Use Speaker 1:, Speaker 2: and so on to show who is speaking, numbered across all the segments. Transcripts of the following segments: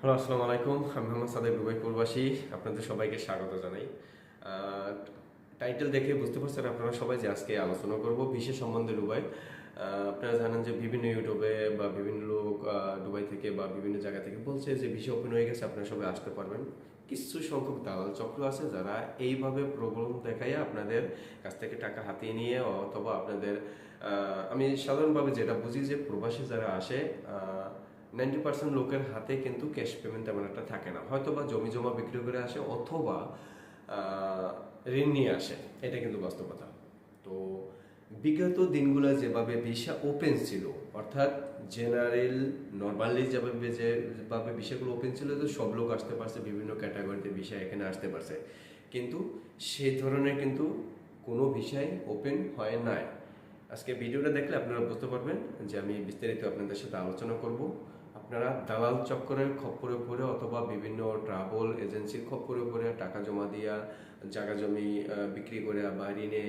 Speaker 1: Hello, আসসালামু আলাইকুম। আমি মোহাম্মদ সাদেক দুবাই প্রবাসী। আপনাদের সবাইকে স্বাগত জানাই। টাইটেল দেখে বুঝতে পারছেন আপনারা সবাই যে আজকে আলোচনা করব বিশেষ সম্বন্ধে দুবাই। আপনারা জানেন যে বিভিন্ন ইউটিউবে বা বিভিন্ন লোক দুবাই থেকে বা বিভিন্ন জায়গা থেকে বলছে যে বিষয় ওপেন হয়ে গেছে, আপনারা সবাই আসতে পারবেন। কিছু সংখ্যক দালাল চক্র আছে যারা এইভাবে প্রবলেম দেখায় আপনাদের কাছ থেকে টাকা হাতিয়ে নিয়ে অথবা আপনাদের আমি সাধারণভাবে যেটা বুঝি যে প্রবাসী যারা আসে নাইনটি পার্সেন্ট লোকের হাতে কিন্তু ক্যাশ পেমেন্ট তেমন একটা থাকে না। হয়তো বা জমি জমা বিক্রি করে আসে, অথবা ঋণ নিয়ে আসে। এটা কিন্তু বাস্তবতা। তো বিগত দিনগুলো যেভাবে ভিসা ওপেন ছিল, অর্থাৎ জেনারেল নর্মালি যেভাবে যেভাবে বিষয়গুলো ওপেন ছিল, তো সব লোক আসতে পারছে, বিভিন্ন ক্যাটাগরিতে বিষয় এখানে আসতে পারছে। কিন্তু সেই ধরনের কিন্তু কোনো বিষয় ওপেন হয় নাই। আজকে ভিডিওটা দেখলে আপনারা বুঝতে পারবেন যে আমি বিস্তারিত আপনাদের সাথে আলোচনা করব। আপনারা দালাল চক্করের খপ্পরে পড়ে অথবা বিভিন্ন ট্রাভেল এজেন্সির খপ্পরে পড়ে টাকা জমা দিয়া, জায়গা জমি বিক্রি করে বা ঋণে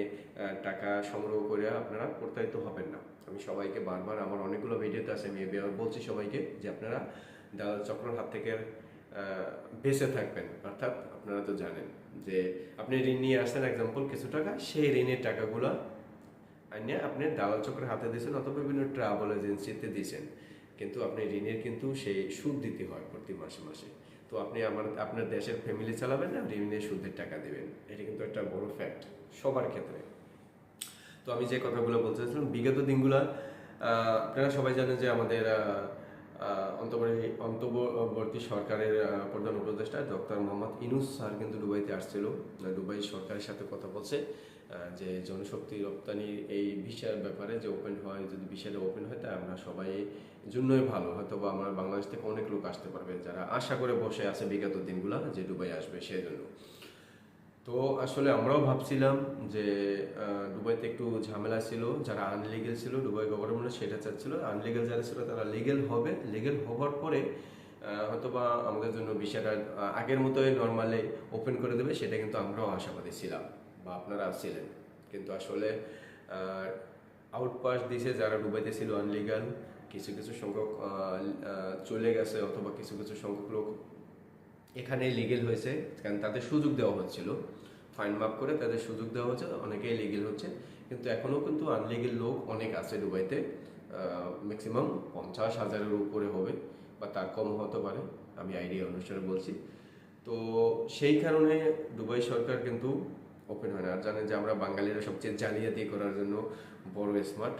Speaker 1: টাকা সংগ্রহ করে আপনারা প্রতারিত হবেন না। আমি সবাইকে বারবার, আমার অনেকগুলো ভিডিওতে আছে, আমি বলছি সবাইকে যে আপনারা দালাল চক্রের হাত থেকে বেঁচে থাকবেন। অর্থাৎ আপনারা তো জানেন যে আপনি ঋণ নিয়ে আসছেন এক্সাম্পল কিছু টাকা, সেই ঋণের টাকাগুলো আইনে আপনি দালাল চক্রের হাতে দিয়েছেন অথবা বিভিন্ন ট্রাভেল এজেন্সিতে দিয়েছেন। কিন্তু আপনি ঋণের কিন্তু সেই সুদ দিতে হয় প্রতি মাসে মাসে। তো আপনি আমার, আপনার দেশের ফ্যামিলি চালাবেন না ঋণের সুদের টাকা দেবেন। এটা কিন্তু একটা বড় ফ্যাক্ট সবার ক্ষেত্রে। তো আমি যে কথাগুলো বলতে চাইছিলাম বিগত দিনগুলো আপনারা সবাই জানেন যে আমাদের অন্তর্বর্তী অন্তর্বর্তী সরকারের প্রধান উপদেষ্টা ডক্টর মোহাম্মদ ইনুস স্যার কিন্তু দুবাইতে আসছিল। দুবাই সরকারের সাথে কথা বলছে যে জনশক্তি রপ্তানির এই ভিসার ব্যাপারে যে ওপেন হয়, যদি ভিসাটা ওপেন হয় তা আমরা সবাই জন্যই ভালো। হয়তো বা আমরা বাংলাদেশ থেকে অনেক লোক আসতে পারবে, যারা আশা করে বসে আছে বিগত দিনগুলা যে দুবাই আসবে সেই জন্য তো আসলে আমরাও ভাবছিলাম যে দুবাইতে একটু ঝামেলা ছিল, যারা আনলিগেল ছিল, দুবাই গভর্নমেন্ট সেটা চাচ্ছিল। আনলিগেল যারা ছিল, তারা লিগেল হবে। লিগেল হওয়ার পরে হয়তোবা আমাদের জন্য বিষয়টা আগের মতোই নর্মালি ওপেন করে দেবে, সেটা কিন্তু আমরাও আশাবাদী ছিলাম বা আপনারা ছিলেন। কিন্তু আসলে আউটপাস দিছে যারা ডুবাইতে ছিল আনলিগাল কিছু কিছু সংখ্যক চলে গেছে অথবা কিছু কিছু সংখ্যক লোক এখানে লিগেল হয়েছে, কারণ তাদের সুযোগ দেওয়া হচ্ছিল। ফাইন মাপ করে তাদের সুযোগ দেওয়া হচ্ছে, অনেকেই লিগেল হচ্ছে, কিন্তু এখনও কিন্তু আনলিগেল লোক অনেক আছে দুবাইতে। ম্যাক্সিমাম পঞ্চাশ হাজারের উপরে হবে, বা তার কম হতে পারে, আমি আইডিয়া অনুসারে বলছি। তো সেই কারণে দুবাই সরকার কিন্তু ওপেন হয় না। আর জানেন যে আমরা বাঙালিরা সবচেয়ে জালিয়াতি করার জন্য বড় স্মার্ট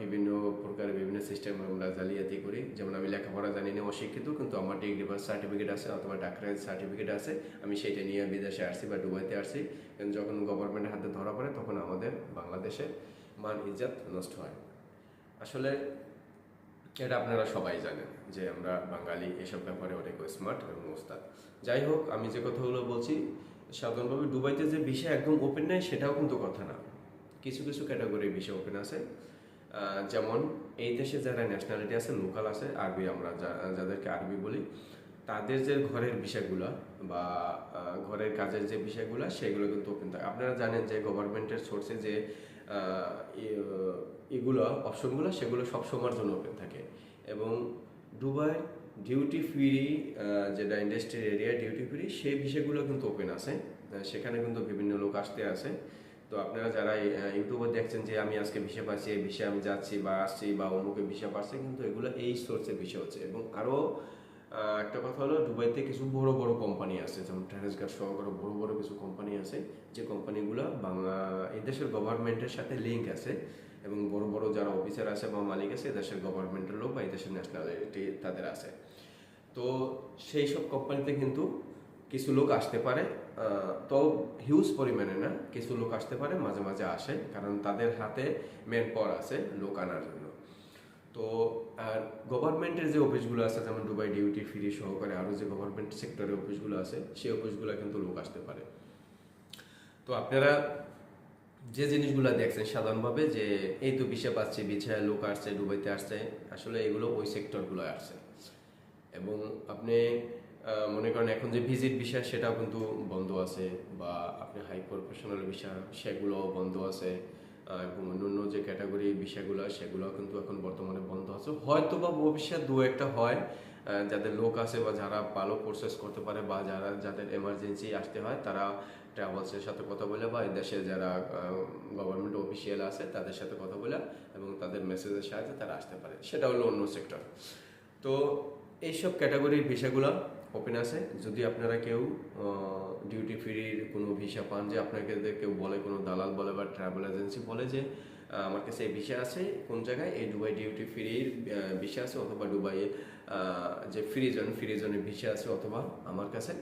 Speaker 1: বিভিন্ন প্রকারের বিভিন্ন সিস্টেম আমরা জালিয়াতি করি। যেমন আমি লেখাপড়া জানি না, অশিক্ষিত, কিন্তু আমার ডিগ্রি বা সার্টিফিকেট আছে অথবা ডাক্তারের সার্টিফিকেট আছে। আমি সেটা নিয়ে বিদেশে আসছি বা ডুবাইতে আসছি। যখন গভর্নমেন্টের হাতে ধরা পড়ে, তখন আমাদের বাংলাদেশে মান ইজ্জাত নষ্ট হয়। আসলে এটা আপনারা সবাই জানেন যে আমরা বাঙালি, এসব ব্যাপারে অনেক স্মার্ট এবং ওস্তাদ। যাই হোক, আমি যে কথাগুলো বলছি, সাধারণভাবে ডুবাইতে যে বিষয় একদম ওপেন নেই, সেটাও কিন্তু কথা না। কিছু কিছু ক্যাটাগরির বিষয় ওপেন আছে। যেমন এই দেশে যারা ন্যাশনালিটি আছে লোকাল আছে, আরবি আমরা যাদেরকে আরবি বলি, তাদের যে ঘরের বিষয়গুলো বা ঘরের কাজের যে বিষয়গুলো, সেগুলো কিন্তু ওপেন থাকে। আপনারা জানেন যে গভর্নমেন্টের সোর্সে যে এগুলো অপশনগুলো সেগুলো সব সময়ের জন্য ওপেন থাকে। এবং দুবাই ডিউটি ফ্রি যেটা ইন্ডাস্ট্রিয়াল এরিয়া ডিউটি ফ্রি সেই বিষয়গুলো কিন্তু ওপেন আছে। সেখানে কিন্তু বিভিন্ন লোক আসতে আছে তো আপনারা যারা ইউটিউবে দেখছেন যে আমি আজকে ভিসা পাচ্ছি, এই বিষয়ে আমি যাচ্ছি বা আসছি বা অমুকে ভিসা পাচ্ছি, কিন্তু এগুলো এই সোর্সের বিষয় হচ্ছে। এবং আরও একটা কথা হলো, দুবাইতে কিছু বড় বড় কোম্পানি আছে, যেমন ট্রান্সগার্ড সহকারে বড় বড় কিছু কোম্পানি আছে, যে কোম্পানিগুলো বাংলা, এই দেশের গভর্নমেন্টের সাথে লিঙ্ক আছে। এবং বড় বড় যারা অফিসার আছে বা মালিক আছে, এই দেশের গভর্নমেন্টের লোক বা এই দেশের ন্যাশনালিটি তাদের আছে। তো সেই সব কোম্পানিতে কিন্তু কিছু লোক আসতে পারে তো হিউজ পরিমাণে না কিছু লোক আসতে পারে, মাঝে মাঝে আসে, কারণ তাদের হাতে মেন পাওয়ার আছে লোক আনার জন্য। তো, আর গভর্নমেন্টের যে অফিসগুলো আছে, যেমন দুবাই ডিউটি ফ্রি সহকারে আরও যে গভর্নমেন্ট সেক্টরের অফিসগুলো আছে, সেই অফিসগুলো কিন্তু লোক আসতে পারে। তো আপনারা যে জিনিসগুলো দেখছেন সাধারণভাবে যে, এই তো বিষয় পাচ্ছে বিছায় লোক আসছে দুবাইতে আসছে, আসলে এগুলো ওই সেক্টরগুলো আসছে। এবং আপনি মনে করেন এখন যে ভিজিট বিষয়, সেটাও কিন্তু বন্ধ আছে, বা আপনি হাই প্রফেশনাল বিষয় সেগুলো বন্ধ আছে এবং অন্যান্য যে ক্যাটাগরি বিষয়গুলো সেগুলো কিন্তু এখন বর্তমানে বন্ধ আছে। হয়তো বা ভবিষ্যৎ দু একটা হয় যাদের লোক আছে বা যারা ভালো প্রসেস করতে পারে, বা যারা, যাদের এমার্জেন্সি আসতে হয়, তারা ট্রাভেলসের সাথে কথা বলে, বা এই দেশে যারা গভর্নমেন্ট অফিসিয়াল আছে, তাদের সাথে কথা বলে, এবং তাদের মেসেজের সাহায্যে তারা আসতে পারে। সেটা হলো অন্য সেক্টর তো এইসব ক্যাটাগরির ভিসাগুলো ওপেন আছে। যদি আপনারা কেউ ডিউটি ফ্রির কোনো ভিসা পান, যে আপনাকে কেউ বলে, কোনো দালাল বলে বা ট্রাভেল এজেন্সি বলে যে আমার কাছে এই ভিসা আছে, কোন জায়গায়? এই দুবাই ডিউটি ফ্রির ভিসা আছে অথবা দুবাইয়ে যে ফ্রি জোন ফ্রি জোনের ভিসা আছে অথবা আমার কাছে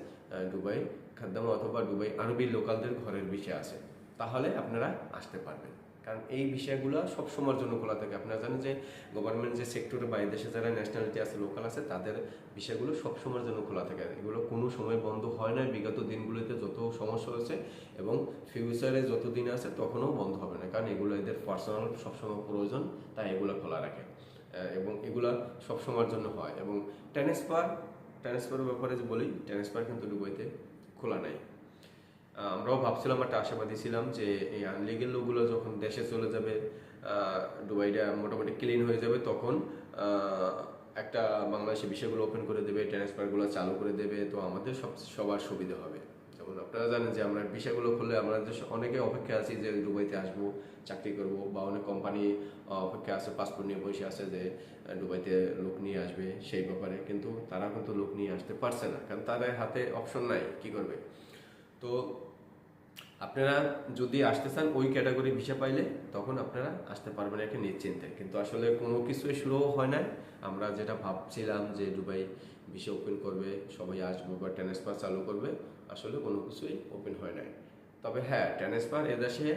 Speaker 1: দুবাই খাদ্যামা অথবা দুবাই আরবি লোকালদের ঘরের ভিসা আছে। তাহলে আপনারা আসতে পারবেন। কারণ এই বিষয়গুলো সব সময়ের জন্য খোলা থাকে। আপনারা জানেন যে গভর্নমেন্ট যে সেক্টরে বা দেশে যারা ন্যাশনালিটি আছে লোকাল আছে তাদের বিষয়গুলো সব সময়ের জন্য খোলা থাকে। এগুলো কোনো সময় বন্ধ হয় না। বিগত দিনগুলোতে যত সমস্যা হয়েছে এবং ফিউচারে যত দিন আছে তখনও বন্ধ হবে না। কারণ এগুলো এদের পার্সোনাল সবসময় প্রয়োজন তাই এগুলো খোলা রাখে। এবং এগুলা সব সময়ের জন্য হয়। এবং ট্রান্সফার ট্রান্সফারের ব্যাপারে যে বলি ট্রান্সফার কিন্তু দুবাইতে খোলা আহ, আমরাও ভাবছিলাম একটা আশাবাদী ছিলাম যে এই আনলিগেল লোকগুলো যখন দেশে চলে যাবে দুবাইটা মোটামুটি ক্লিন হয়ে যাবে, তখন একটা বাংলাদেশে বিষয়গুলো ওপেন করে দেবে ট্রান্সফারগুলো চালু করে দেবে, তো আমাদের সব, সবার সুবিধা হবে। যেমন আপনারা জানেন যে আমরা বিষয়গুলো খুললে আমরা অনেকে অপেক্ষা আছি যে দুবাইতে আসব, চাকরি করব, বা অনেক কোম্পানি অপেক্ষা আছে পাসপোর্ট নিয়ে বসে আছে যে দুবাইতে লোক নিয়ে আসবে, সেই ব্যাপারে। কিন্তু তারা কিন্তু লোক নিয়ে আসতে পারছে না, কারণ তাদের হাতে অপশন নাই, কি করবে? তো আপনারা যদি আসতে চান ওই ক্যাটাগরি ভিসা পাইলে, তখন আপনারা আসতে পারবেন একটা নিশ্চিন্তে। কিন্তু আসলে কোনো কিছুই শুরুও হয় না আমরা যেটা ভাবছিলাম যে দুবাই ভিসা ওপেন করবে, সবাই আসবে বা ট্রান্সফার চালু করবে, আসলে কোনো কিছুই ওপেন হয় নাই। তবে হ্যাঁ ট্রান্সফার এদেশে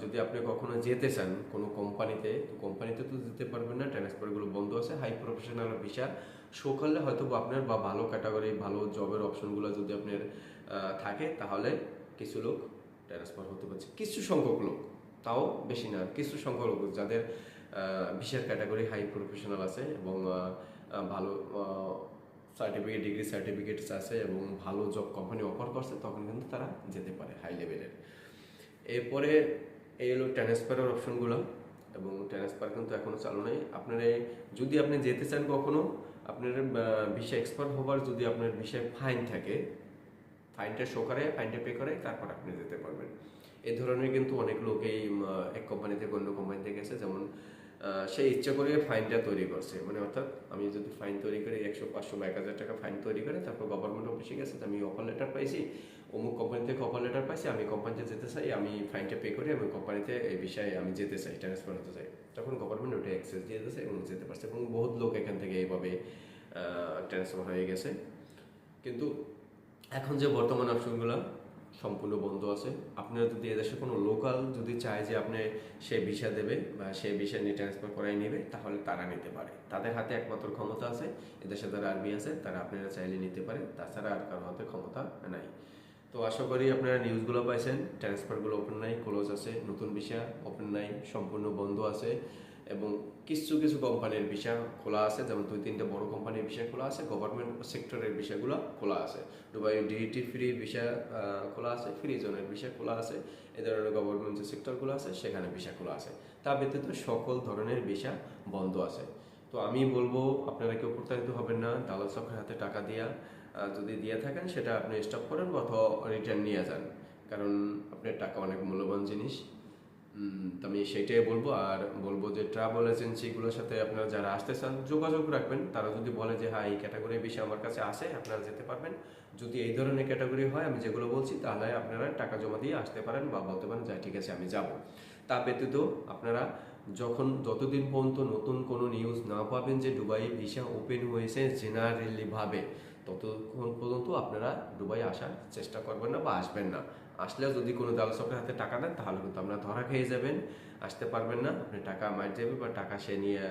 Speaker 1: যদি আপনি কখনো যেতে চান কোনো কোম্পানিতে তো কোম্পানিতে তো যেতে পারবেন না ট্রান্সফারগুলো বন্ধ আছে। হাই প্রফেশনাল ভিসা শো করলে হয়তো আপনার বা ভালো ক্যাটাগরি ভালো জবের অপশনগুলো যদি আপনার থাকে, তাহলে কিছু লোক ট্রান্সফার হতে পারছে। কিছু সংখ্যক লোক, তাও বেশি না। কিছু সংখ্যক লোক যাদের বিশেষ ক্যাটাগরি হাই প্রফেশনাল আছে এবং ভালো সার্টিফিকেট ডিগ্রি সার্টিফিকেটস আছে এবং ভালো জব কোম্পানি অফার করছে, তখন কিন্তু তারা যেতে পারে হাই লেভেলের এরপরে এই হলো ট্রান্সফারের অপশনগুলো এবং ট্রান্সফার কিন্তু এখনও চালু নেই। আপনার যদি আপনি যেতে চান কখনো, আপনার ভিসা এক্সপার্ট হবার যদি আপনার ভিসায় ফাইন থাকে ফাইনটা শো করে ফাইনটা পে করে, তারপর আপনি যেতে পারবেন। এই ধরনের কিন্তু অনেক লোক এই এক কোম্পানি থেকে অন্য কোম্পানিতে গেছে, যেমন সে ইচ্ছা করে ফাইনটা তৈরি করছে। মানে অর্থাৎ, আমি যদি ফাইন তৈরি করে, একশো, পাঁচশো বা এক হাজার টাকা ফাইন তৈরি করে, তারপর গভর্নমেন্ট অফিসে গেছে আমি অফার লেটার পাইছি। অমুক কোম্পানি থেকে অফার লেটার পাইছি, আমি কোম্পানিতে যেতে চাই, আমি ফাইনটা পে করে, আমি কোম্পানিতে এই বিষয়ে আমি যেতে চাই ট্রান্সফার হতে চাই। তখন গভর্নমেন্ট ওটা অ্যাক্সেস দিয়ে দিয়েছে এবং যেতে পারছে এবং বহুত লোক এখান থেকে এইভাবে ট্রান্সফার হয়ে গেছে। কিন্তু এখন যে বর্তমান অপশনগুলো সম্পূর্ণ বন্ধ আছে, আপনারা যদি এদেশে কোনো লোকাল যদি চায় যে আপনি সে ভিসা দেবে বা সে ভিসা নিয়ে ট্রান্সফার করাই নেবে, তাহলে তারা নিতে পারে। তাদের হাতে একমাত্র ক্ষমতা আছে, এদেশে যারা আরবি আছে, তারা আপনারা চাইলে নিতে পারে, তাছাড়া আর কারোর হাতে ক্ষমতা নাই। তো আশা করি আপনারা নিউজগুলো পাইছেন ট্রান্সফারগুলো ওপেন নাই ক্লোজ আছে, নতুন ভিসা ওপেন নাই, সম্পূর্ণ বন্ধ আছে। এবং কিছু কিছু কোম্পানির ভিসা খোলা আছে, যেমন দুই, তিনটে বড় কোম্পানির ভিসা খোলা আছে গভর্নমেন্ট সেক্টরের বিষয়গুলো খোলা আছে। দুবাই ডিউটি ফ্রি ভিসা খোলা আছে ফ্রি জোনের ভিসা খোলা আছে, এ ধরনের গভর্নমেন্ট যে সেক্টরগুলো আছে, সেখানে ভিসা খোলা আছে। তা ব্যতীত সকল ধরনের ভিসা বন্ধ আছে। তো আমি বলব, আপনারা কেউ প্রতারিত হবেন না, দালাল চক্রের হাতে টাকা দিয়া যদি দিয়ে থাকেন, সেটা আপনি স্টপ করেন অথবা রিটার্ন নিয়ে যান। কারণ আপনার টাকা অনেক মূল্যবান জিনিস। আমি সেইটাই বলব। আর বলব যে ট্রাভেল এজেন্সিগুলোর সাথে আপনারা যারা আসতে চান, যোগাযোগ রাখবেন। তারা যদি বলে যে হ্যাঁ এই ক্যাটাগরি বিষয় আমার কাছে আসে আপনারা যেতে পারবেন। যদি এই ধরনের ক্যাটাগরি হয়, আমি যেগুলো বলছি, তাহলে আপনারা টাকা জমা দিয়ে আসতে পারেন বা বলতে পারেন যে ঠিক আছে, আমি যাব। তা ব্যতীত আপনারা যখন যতদিন পর্যন্ত নতুন কোনো নিউজ না পাবেন যে, দুবাই ভিসা ওপেন হয়েছে জেনারেলিভাবে ততক্ষণ পর্যন্ত আপনারা দুবাই আসার চেষ্টা করবেন না বা আসবেন না। আসলে যদি কোনো দালাল চক্রের হাতে টাকা দেন, তাহলে কিন্তু আপনারা ধরা খেয়ে যাবেন, আসতে পারবেন না, আপনি টাকা মার যাবে বা টাকা সে নিয়ে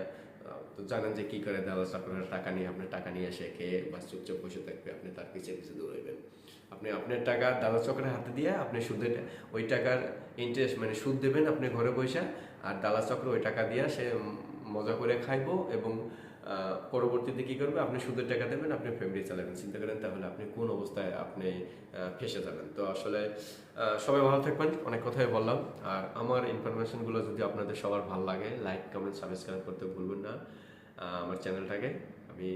Speaker 1: তো জানেন যে কি করে দালাল চক্রের টাকা নিয়ে, আপনি টাকা নিয়ে এসে খেয়ে বা চুপচাপ বসে থাকবে, আপনি তার পিছিয়ে পিছিয়ে দৌড়াইবেন। আপনি আপনার টাকা দালাল চক্রের হাতে দিয়ে আপনি সুদের ওই টাকার ইন্টারেস্ট মানে সুদ দেবেন আপনি ঘরে পয়সা আর দালাল চক্র ওই টাকা দিয়ে সে মজা করে খাইবো এবং পরবর্তীতে কি করবে? আপনি সুদের টাকা দেবেন, আপনি ফ্যামিলি চালাবেন। চিন্তা করেন তাহলে আপনি কোন অবস্থায় আপনি ফেসে যাবেন। তো আসলে সবাই ভালো থাকবেন। অনেক কথাই বললাম। আর আমার ইনফরমেশনগুলো যদি আপনাদের সবার ভালো লাগে লাইক কমেন্ট সাবস্ক্রাইব করতে ভুলবেন না। আমার চ্যানেলটাকে আমি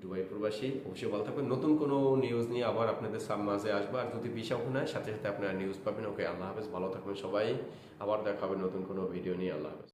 Speaker 1: দুবাই প্রবাসী। অবশ্যই ভালো থাকবেন। নতুন কোনো নিউজ নিয়ে আবার আপনাদের মাঝে আসব। আর যদি ওখানে হয় সাথে সাথে আপনারা নিউজ পাবেন। ওকে, আল্লাহ হাফেজ। ভালো থাকবেন সবাই। আবার দেখা হবে নতুন কোনো ভিডিও নিয়ে। আল্লাহ হাফেজ।